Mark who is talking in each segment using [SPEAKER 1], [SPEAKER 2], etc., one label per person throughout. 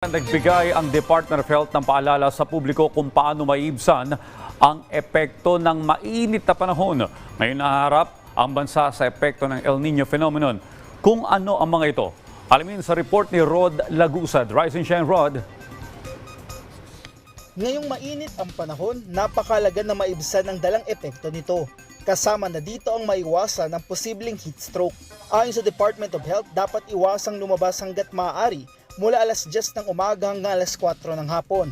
[SPEAKER 1] Nagbigay ang Department of Health ng paalala sa publiko kung paano maibsan ang epekto ng mainit na panahon. Ngayon naharap ang bansa sa epekto ng El Nino phenomenon. Kung ano ang mga ito, alamin sa report ni Rod Lagusad. Rise and shine, Rod.
[SPEAKER 2] Ngayong mainit ang panahon, napakalaga na maibsan ang dalang epekto nito. Kasama na dito ang maiwasan ng posibleng heat stroke. Ayon sa Department of Health, dapat iwasang lumabas hanggat maaari mula alas 10 ng umaga hanggang alas 4 ng hapon.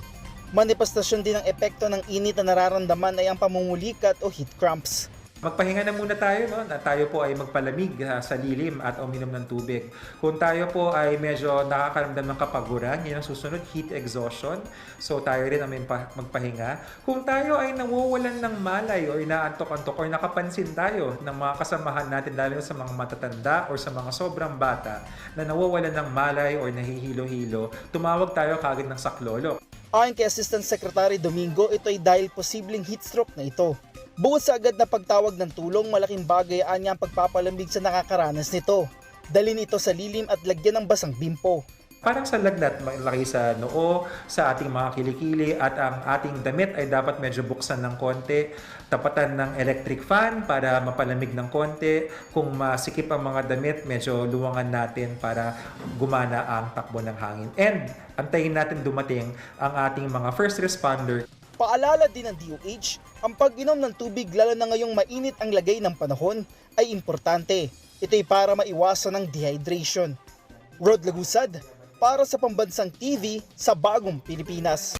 [SPEAKER 2] Manifestasyon din ng epekto ng init na nararamdaman ay ang pamumulikat o heat cramps.
[SPEAKER 3] Magpahinga na muna tayo, no? Na tayo po ay magpalamig ah, sa lilim at uminom ng tubig. Kung tayo po ay medyo nakakaramdam ng kapaguran, yun ang susunod, heat exhaustion. So tayo rin ang magpa- magpahinga. Kung tayo ay nawawalan ng malay o inaantok-antok o nakapansin tayo ng mga kasamahan natin, lalo sa mga matatanda o sa mga sobrang bata na nawawalan ng malay o nahihilo-hilo, tumawag tayo kagad ng saklolo.
[SPEAKER 2] Ayon kay Assistant Secretary Domingo, ito ay dahil posibleng heat stroke na ito. Bukod sa agad na pagtawag ng tulong, malaking bagay anya ang pagpapalamig sa nakakaranas nito. Dalhin ito sa lilim at lagyan ng basang bimpo.
[SPEAKER 3] Parang sa lagnat, malaki sa noo, sa ating mga kilikili at ang ating damit ay dapat medyo buksan ng konti. Tapatan ng electric fan para mapalamig ng konti. Kung masikip ang mga damit, medyo luwangan natin para gumana ang takbo ng hangin. And antayin natin dumating ang ating mga first responder
[SPEAKER 2] Paalala din ng DOH, ang pag-inom ng tubig lalo na ngayong mainit ang lagay ng panahon ay importante. Ito'y para maiwasan ang dehydration. Rod Lagusad, para sa Pambansang TV sa Bagong Pilipinas.